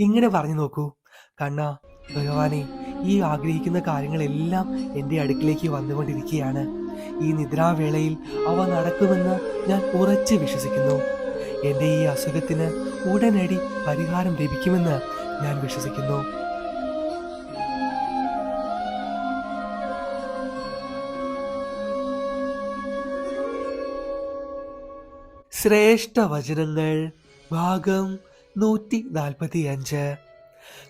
ഇങ്ങനെ പറഞ്ഞു നോക്കൂ. കണ്ണ ഭഗവാനെ ഈ ആഗ്രഹിക്കുന്ന കാര്യങ്ങളെല്ലാം എന്റെ അടുക്കിലേക്ക് വന്നുകൊണ്ടിരിക്കുകയാണ്. ഈ നിദ്രാവേളയിൽ അവ നടക്കുമെന്ന് ഞാൻ ഉറച്ച് വിശ്വസിക്കുന്നു. എന്റെ ഈ അസുഖത്തിന് ഉടനടി പരിഹാരം ലഭിക്കുമെന്ന് ഞാൻ വിശ്വസിക്കുന്നു. ശ്രേഷ്ഠ വചനങ്ങൾ ഭാഗം നൂറ്റി നാൽപ്പത്തി അഞ്ച്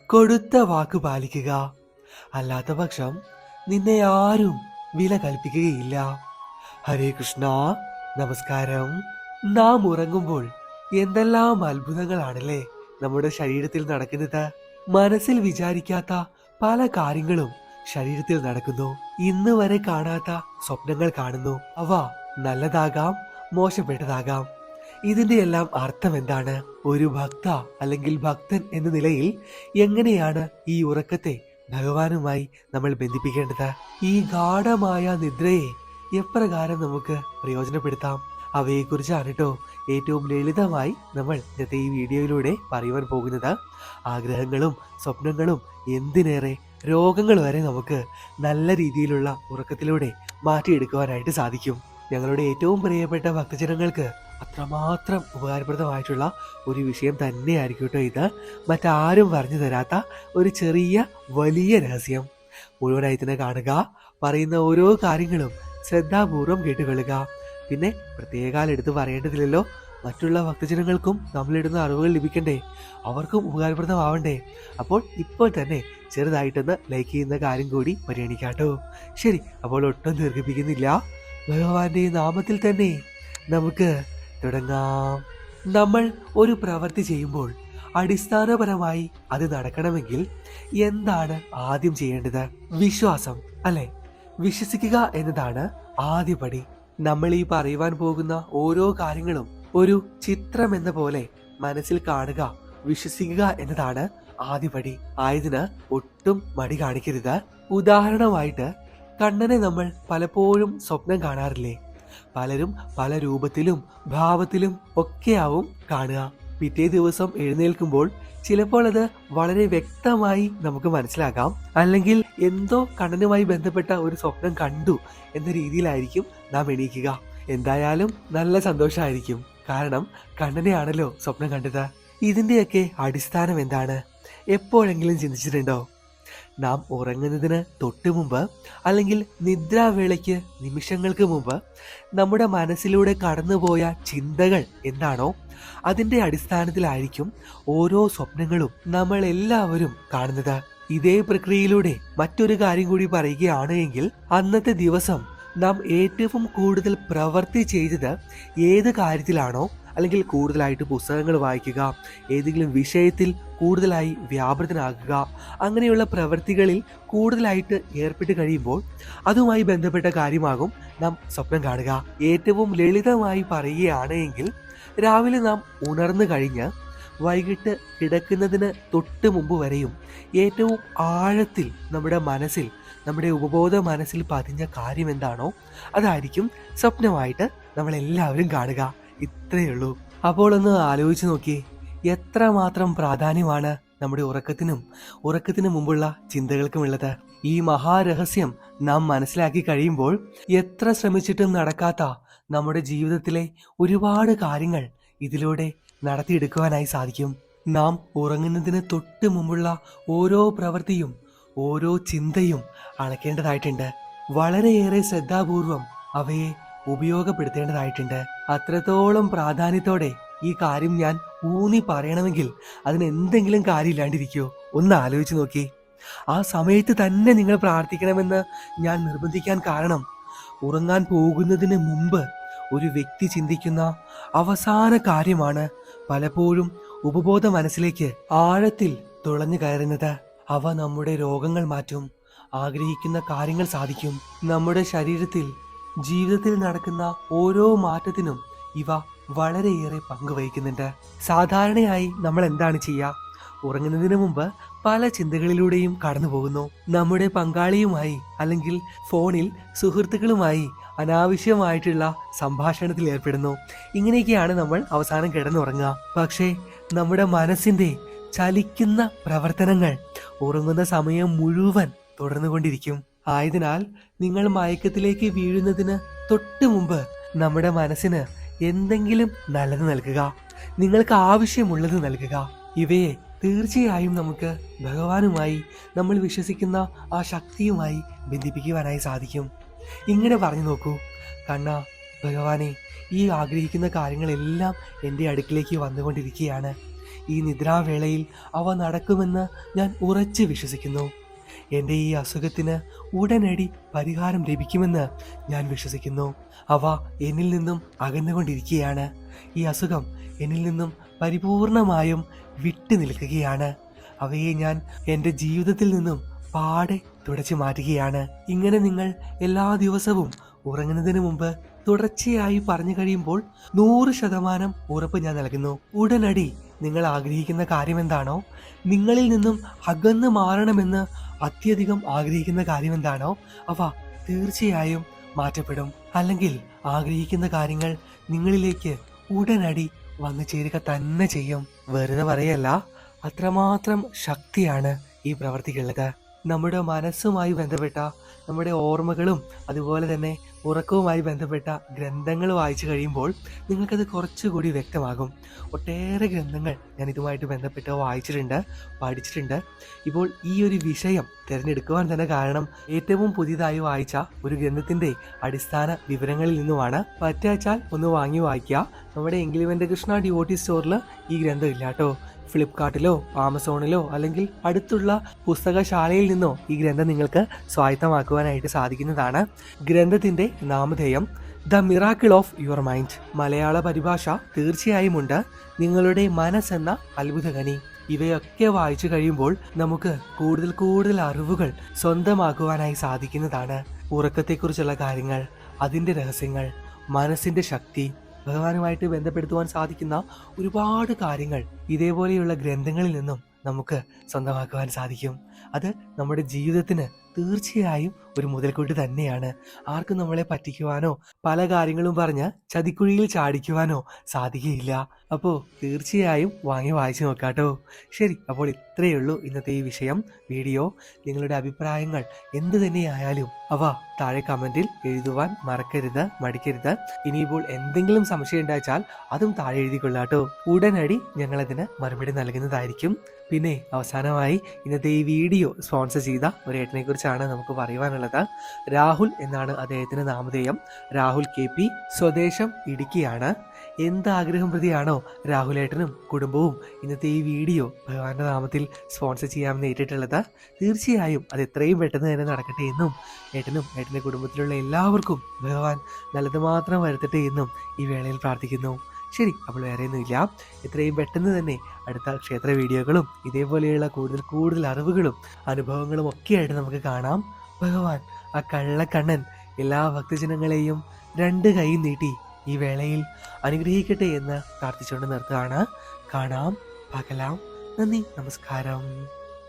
കൊടുത്ത വാക്ക് പാലിക്കുക. അല്ലാത്ത പക്ഷം നിന്നെ ആരും വില കൽപ്പിക്കുകയില്ല. ഹരേ കൃഷ്ണ നമസ്കാരം. നാം ഉറങ്ങുമ്പോൾ എന്തെല്ലാം അത്ഭുതങ്ങളാണല്ലേ നമ്മുടെ ശരീരത്തിൽ നടക്കുന്നത്? മനസ്സിൽ വിചാരിക്കാത്ത പല കാര്യങ്ങളും ശരീരത്തിൽ നടക്കുന്നു. ഇന്ന് വരെ കാണാത്ത സ്വപ്നങ്ങൾ കാണുന്നു. അവ നല്ലതാകാം മോശപ്പെട്ടതാകാം. ഇതിന്റെ എല്ലാം അർത്ഥം എന്താണ് ഒരു ഭക്ത അല്ലെങ്കിൽ ഭക്തൻ എന്ന നിലയിൽ എങ്ങനെയാണ് ഈ ഉറക്കത്തെ ഭഗവാനുമായി നമ്മൾ ബന്ധിപ്പിക്കേണ്ടത്? ഈ ഗാഠമായ നിദ്രയെ എപ്രകാരം നമുക്ക് പ്രയോജനപ്പെടുത്താം? അവയെക്കുറിച്ചാണ് കേട്ടോ ഏറ്റവും ലളിതമായി നമ്മൾ ഇന്നത്തെ ഈ വീഡിയോയിലൂടെ പറയുവാൻ പോകുന്നത്. ആഗ്രഹങ്ങളും സ്വപ്നങ്ങളും എന്തിനേറെ രോഗങ്ങൾ വരെ നമുക്ക് നല്ല രീതിയിലുള്ള ഉറക്കത്തിലൂടെ മാറ്റിയെടുക്കുവാനായിട്ട് സാധിക്കും. ഞങ്ങളുടെ ഏറ്റവും പ്രിയപ്പെട്ട ഭക്തജനങ്ങൾക്ക് അത്രമാത്രം ഉപകാരപ്രദമായിട്ടുള്ള ഒരു വിഷയം തന്നെയായിരിക്കും കേട്ടോ ഇത്. മറ്റാരും പറഞ്ഞു തരാത്ത ഒരു ചെറിയ വലിയ രഹസ്യം. മുഴുവനായി തന്നെ കാണുക പറയുന്ന ഓരോ കാര്യങ്ങളും ശ്രദ്ധാപൂർവം കേട്ടുകൊള്ളുക. പിന്നെ പ്രത്യേകാൽ എടുത്ത് പറയേണ്ടതില്ലല്ലോ. മറ്റുള്ള ഭക്തജനങ്ങൾക്കും നമ്മളിടുന്ന അറിവുകൾ ലഭിക്കണ്ടേ? അവർക്കും ഉപകാരപ്രദമാവണ്ടേ? അപ്പോൾ ഇപ്പോൾ തന്നെ ചെറുതായിട്ടൊന്ന് ലൈക്ക് ചെയ്യുന്ന കാര്യം കൂടി പരിഗണിക്കാട്ടോ ശരി അപ്പോൾ ഒട്ടും ദീർഘിപ്പിക്കുന്നില്ല. ഭഗവാന്റെ നാമത്തിൽ തന്നെ നമുക്ക് തുടങ്ങാം. നമ്മൾ ഒരു പ്രവൃത്തി ചെയ്യുമ്പോൾ അടിസ്ഥാനപരമായി അത് നടക്കണമെങ്കിൽ എന്താണ് ആദ്യം ചെയ്യേണ്ടത്? വിശ്വാസം അല്ലെ? വിശ്വസിക്കുക എന്നതാണ് ആദ്യപടി നമ്മൾ ഈ പറയുവാൻ പോകുന്ന ഓരോ കാര്യങ്ങളും ഒരു ചിത്രം എന്ന പോലെ മനസ്സിൽ കാണുക വിശ്വസിക്കുക എന്നതാണ് ആദ്യപടി ആയതിന് ഒട്ടും മടി കാണിക്കരുത്. ഉദാഹരണമായിട്ട് കണ്ണനെ നമ്മൾ പലപ്പോഴും സ്വപ്നം കാണാറില്ലേ? പലരും പല രൂപത്തിലും ഭാവത്തിലും ഒക്കെയാവും കാണുക. പിറ്റേ ദിവസം എഴുന്നേൽക്കുമ്പോൾ ചിലപ്പോൾ അത് വളരെ വ്യക്തമായി നമുക്ക് മനസ്സിലാക്കാം. അല്ലെങ്കിൽ എന്തോ കണ്ണനുമായി ബന്ധപ്പെട്ട ഒരു സ്വപ്നം കണ്ടു എന്ന രീതിയിലായിരിക്കും നാം എണീക്കുക. എന്തായാലും നല്ല സന്തോഷമായിരിക്കും കാരണം കണ്ണനെയാണല്ലോ സ്വപ്നം കണ്ടത്. ഇതിന്റെയൊക്കെ അടിസ്ഥാനം എന്താണ്? എപ്പോഴെങ്കിലും ചിന്തിച്ചിട്ടുണ്ടോ? നാം ഉറങ്ങുന്നതിന് തൊട്ടു മുമ്പ് അല്ലെങ്കിൽ നിദ്രാവേളയ്ക്ക് നിമിഷങ്ങൾക്ക് മുമ്പ് നമ്മുടെ മനസ്സിലൂടെ കടന്നുപോയ ചിന്തകൾ എന്താണോ അതിന്റെ അടിസ്ഥാനത്തിലായിരിക്കും ഓരോ സ്വപ്നങ്ങളും നമ്മൾ എല്ലാവരും കാണുന്നത്. ഇതേ പ്രക്രിയയിലൂടെ മറ്റൊരു കാര്യം കൂടി പറയുകയാണ് എങ്കിൽ അന്നത്തെ ദിവസം നാം ഏറ്റവും കൂടുതൽ പ്രവൃത്തി ചെയ്തത് ഏത് കാര്യത്തിലാണോ അല്ലെങ്കിൽ കൂടുതലായിട്ട് പുസ്തകങ്ങൾ വായിക്കുക ഏതെങ്കിലും വിഷയത്തിൽ കൂടുതലായി വ്യാപൃതനാകുക അങ്ങനെയുള്ള പ്രവൃത്തികളിൽ കൂടുതലായിട്ട് ഏർപ്പെട്ട് കഴിയുമ്പോൾ അതുമായി ബന്ധപ്പെട്ട കാര്യമാകും നാം സ്വപ്നം കാണുക. ഏറ്റവും ലളിതമായി പറയുകയാണ് എങ്കിൽ രാവിലെ നാം ഉണർന്നു കഴിഞ്ഞ് വൈകിട്ട് കിടക്കുന്നതിന് തൊട്ട് മുമ്പ് വരെയും ഏറ്റവും ആഴത്തിൽ നമ്മുടെ മനസ്സിൽ നമ്മുടെ ഉപബോധ മനസ്സിൽ പതിഞ്ഞ കാര്യം എന്താണോ അതായിരിക്കും സ്വപ്നമായിട്ട് നമ്മളെല്ലാവരും കാണുക. ഇത്രയേ ഉള്ളൂ. അപ്പോൾ ഒന്ന് ആലോചിച്ച് നോക്കി എത്രമാത്രം പ്രാധാന്യമാണ് നമ്മുടെ ഉറക്കത്തിനും ഉറക്കത്തിന് മുമ്പുള്ള ചിന്തകൾക്കുമുള്ളത്. ഈ മഹാരഹസ്യം നാം മനസ്സിലാക്കി കഴിയുമ്പോൾ എത്ര ശ്രമിച്ചിട്ടും നടക്കാത്ത നമ്മുടെ ജീവിതത്തിലെ ഒരുപാട് കാര്യങ്ങൾ ഇതിലൂടെ നടത്തിയെടുക്കുവാനായി സാധിക്കും. നാം ഉറങ്ങുന്നതിന് തൊട്ട് മുമ്പുള്ള ഓരോ പ്രവൃത്തിയും ഓരോ ചിന്തയും അളക്കേണ്ടതായിട്ടുണ്ട്. വളരെയേറെ ശ്രദ്ധാപൂർവം അവയെ ഉപയോഗപ്പെടുത്തേണ്ടതായിട്ടുണ്ട്. അത്രത്തോളം പ്രാധാന്യത്തോടെ ഈ കാര്യം ഞാൻ ഊന്നി പറയണമെങ്കിൽ അതിന് എന്തെങ്കിലും കാര്യമില്ലാണ്ടിരിക്കോ? ഒന്ന് ആലോചിച്ച് നോക്കി. ആ സമയത്ത് തന്നെ നിങ്ങൾ പ്രാർത്ഥിക്കണമെന്ന് ഞാൻ നിർബന്ധിക്കാൻ കാരണം ഉറങ്ങാൻ പോകുന്നതിന് മുമ്പ് ഒരു വ്യക്തി ചിന്തിക്കുന്ന അവസാന കാര്യമാണ് പലപ്പോഴും ഉപബോധ മനസ്സിലേക്ക് ആഴത്തിൽ തുളഞ്ഞു കയറുന്നത്. അവ നമ്മുടെ രോഗങ്ങൾ മാറ്റും. ആഗ്രഹിക്കുന്ന കാര്യങ്ങൾ സാധിക്കും. നമ്മുടെ ശരീരത്തിൽ ജീവിതത്തിൽ നടക്കുന്ന ഓരോ മാറ്റത്തിനും ഇവ വളരെയേറെ പങ്കുവഹിക്കുന്നുണ്ട്. സാധാരണയായി നമ്മൾ എന്താണ് ചെയ്യുക? ഉറങ്ങുന്നതിന് മുമ്പ് പല ചിന്തകളിലൂടെയും കടന്നു പോകുന്നു നമ്മുടെ പങ്കാളിയുമായി അല്ലെങ്കിൽ ഫോണിൽ സുഹൃത്തുക്കളുമായി അനാവശ്യമായിട്ടുള്ള സംഭാഷണത്തിൽ ഏർപ്പെടുന്നു. ഇങ്ങനെയൊക്കെയാണ് നമ്മൾ അവസാനം കിടന്നുറങ്ങുക. പക്ഷേ നമ്മുടെ മനസ്സിന്റെ ചലിക്കുന്ന പ്രവർത്തനങ്ങൾ ഉറങ്ങുന്ന സമയം മുഴുവൻ തുടർന്നുകൊണ്ടിരിക്കും. ആയതിനാൽ നിങ്ങൾ മയക്കത്തിലേക്ക് വീഴുന്നതിന് തൊട്ട് മുമ്പ് നമ്മുടെ മനസ്സിന് എന്തെങ്കിലും നല്ലത് നൽകുക. നിങ്ങൾക്ക് ആവശ്യമുള്ളത് നൽകുക. ഇവയെ തീർച്ചയായും നമുക്ക് ഭഗവാനുമായി നമ്മൾ വിശ്വസിക്കുന്ന ആ ശക്തിയുമായി ബന്ധിപ്പിക്കുവാനായി സാധിക്കും. ഇങ്ങനെ പറഞ്ഞു നോക്കൂ. കണ്ണ ഭഗവാനെ ഈ ആഗ്രഹിക്കുന്ന കാര്യങ്ങളെല്ലാം എന്റെ അടുക്കിലേക്ക് വന്നുകൊണ്ടിരിക്കുകയാണ്. ഈ നിദ്രാവേളയിൽ അവ നടക്കുമെന്ന് ഞാൻ ഉറച്ചു വിശ്വസിക്കുന്നു. എന്റെ ഈ അസുഖത്തിന് ഉടനടി പരിഹാരം ലഭിക്കുമെന്ന് ഞാൻ വിശ്വസിക്കുന്നു. അവ എന്നിൽ നിന്നും അകന്നുകൊണ്ടിരിക്കുകയാണ്. ഈ അസുഖം എന്നിൽ നിന്നും പരിപൂർണമായും വിട്ടു നിൽക്കുകയാണ്. അവയെ ഞാൻ എന്റെ ജീവിതത്തിൽ നിന്നും പാടെ തുടച്ചു മാറ്റുകയാണ്. ഇങ്ങനെ നിങ്ങൾ എല്ലാ ദിവസവും ഉറങ്ങുന്നതിന് മുമ്പ് തുടർച്ചയായി പറഞ്ഞു കഴിയുമ്പോൾ നൂറ് ശതമാനം ഉറപ്പ് ഞാൻ നൽകുന്നു. ഉടനടി നിങ്ങൾ ആഗ്രഹിക്കുന്ന കാര്യം എന്താണോ നിങ്ങളിൽ നിന്നും അകന്നു മാറണമെന്ന് അത്യധികം ആഗ്രഹിക്കുന്ന കാര്യം എന്താണോ അവ തീർച്ചയായും മാറ്റപ്പെടും. അല്ലെങ്കിൽ ആഗ്രഹിക്കുന്ന കാര്യങ്ങൾ നിങ്ങളിലേക്ക് ഉടനടി വന്നു ചേരുക തന്നെ ചെയ്യും. വെറുതെ പറയല്ല അത്രമാത്രം ശക്തിയാണ് ഈ പ്രവർത്തിക്കുള്ളത്. നമ്മുടെ മനസ്സുമായി ബന്ധപ്പെട്ട നമ്മുടെ ഓർമ്മകളും അതുപോലെ തന്നെ ഉറക്കവുമായി ബന്ധപ്പെട്ട ഗ്രന്ഥങ്ങൾ വായിച്ചു കഴിയുമ്പോൾ നിങ്ങൾക്കത് കുറച്ചുകൂടി വ്യക്തമാകും. ഒട്ടേറെ ഗ്രന്ഥങ്ങൾ ഞാൻ ഇതുമായിട്ട് ബന്ധപ്പെട്ട് വായിച്ചിട്ടുണ്ട് പഠിച്ചിട്ടുണ്ട്. ഇപ്പോൾ ഈ ഒരു വിഷയം തിരഞ്ഞെടുക്കുവാൻ തന്നെ കാരണം ഏറ്റവും പുതിയതായി വായിച്ച ഒരു ഗ്രന്ഥത്തിന്റെ അടിസ്ഥാന വിവരങ്ങളിൽ നിന്നുമാണ്. പറ്റാച്ചാൽ ഒന്ന് വാങ്ങി വായിക്കുക. നമ്മുടെ എങ്കിലും എന്റെ കൃഷ്ണ ഡിവോട്ടി സ്റ്റോറിൽ ഈ ഗ്രന്ഥം ഇല്ല കേട്ടോ. ഫ്ലിപ്കാർട്ടിലോ ആമസോണിലോ അല്ലെങ്കിൽ അടുത്തുള്ള പുസ്തകശാലയിൽ നിന്നോ ഈ ഗ്രന്ഥം നിങ്ങൾക്ക് സ്വായത്തമാക്കുവാനായിട്ട് സാധിക്കുന്നതാണ്. ഗ്രന്ഥത്തിന്റെ നാമധേയം the miracle of your mind മലയാള പരിഭാഷ തീർച്ചയായും ഉണ്ട്. നിങ്ങളുടെ മനസ്സെന്ന അത്ഭുതകനി. ഇവയൊക്കെ വായിച്ചു കഴിയുമ്പോൾ നമുക്ക് കൂടുതൽ കൂടുതൽ അറിവുകൾ സ്വന്തമാക്കുവാനായി സാധിക്കുന്നതാണ്. ഉറക്കത്തെക്കുറിച്ചുള്ള കാര്യങ്ങൾ അതിന്റെ രഹസ്യങ്ങൾ മനസ്സിന്റെ ശക്തി ഭഗവാനുമായിട്ട് ബന്ധപ്പെടുത്തുവാൻ സാധിക്കുന്ന ഒരുപാട് കാര്യങ്ങൾ ഇതേപോലെയുള്ള ഗ്രന്ഥങ്ങളിൽ നിന്നും നമുക്ക് സ്വന്തമാക്കുവാൻ സാധിക്കും. അത് നമ്മുടെ ജീവിതത്തിന് തീർച്ചയായും ഒരു മുതൽക്കൂട്ട് തന്നെയാണ്. ആർക്കും നമ്മളെ പറ്റിക്കുവാനോ പല കാര്യങ്ങളും പറഞ്ഞ് ചതിക്കുഴിയിൽ ചാടിക്കുവാനോ സാധിക്കുകയില്ല. അപ്പോൾ തീർച്ചയായും വാങ്ങി വായിച്ചു നോക്കാട്ടോ. ശരി അപ്പോൾ ഇത്രയേ ഉള്ളൂ ഇന്നത്തെ ഈ വിഷയം വീഡിയോ. നിങ്ങളുടെ അഭിപ്രായങ്ങൾ എന്ത് തന്നെയായാലും അവ താഴെ കമന്റിൽ എഴുതുവാൻ മറക്കരുത് മടിക്കരുത്. ഇനിയിപ്പോൾ എന്തെങ്കിലും സംശയം ഉണ്ടായാൽ അതും താഴെ എഴുതിക്കൊള്ളാട്ടോ. ഉടനടി ഞങ്ങളതിന് മറുപടി നൽകുന്നതായിരിക്കും. പിന്നെ അവസാനമായി ഇന്നത്തെ ഈ വീഡിയോ സ്പോൺസർ ചെയ്ത ഒരു ഏട്ടനെ കുറിച്ചാണ് നമുക്ക് പറയുവാനുള്ളത്. രാഹുൽ എന്നാണ് അദ്ദേഹത്തിന്റെ നാമധേയം. രാഹുൽ കെ പി സ്വദേശം ഇടുക്കിയാണ്. എന്ത് ആഗ്രഹം പ്രതിയാണോ രാഹുലേട്ടനും കുടുംബവും? ഇന്നത്തെ ഈ വീഡിയോ ഭഗവാന്റെ നാമത്തിൽ സ്പോൺസർ ചെയ്യാമെന്ന് ഏറ്റിട്ടുള്ളത് തീർച്ചയായും അത് എത്രയും പെട്ടെന്ന് തന്നെ നടക്കട്ടെ എന്നും ഏട്ടനും ഏട്ടന്റെ കുടുംബത്തിലുള്ള എല്ലാവർക്കും ഭഗവാൻ നല്ലത് മാത്രം വരുത്തട്ടെ എന്നും ഈ വേളയിൽ പ്രാർത്ഥിക്കുന്നു. ശരി അപ്പോൾ വേറെയൊന്നുമില്ല. എത്രയും പെട്ടെന്ന് തന്നെ അടുത്ത ക്ഷേത്ര വീഡിയോകളും ഇതേപോലെയുള്ള കൂടുതൽ കൂടുതൽ അറിവുകളും അനുഭവങ്ങളും ഒക്കെയായിട്ട് നമുക്ക് കാണാം. ഭഗവാൻ ആ കള്ളക്കണ്ണൻ എല്ലാ ഭക്തജനങ്ങളെയും രണ്ട് കൈ നീട്ടി ഈ വേളയിൽ അനുഗ്രഹിക്കട്ടെ എന്ന് പ്രാർത്ഥിച്ചുകൊണ്ട് നിർത്തുകയാണ്. കാണാം പകലാം. നന്ദി നമസ്കാരം.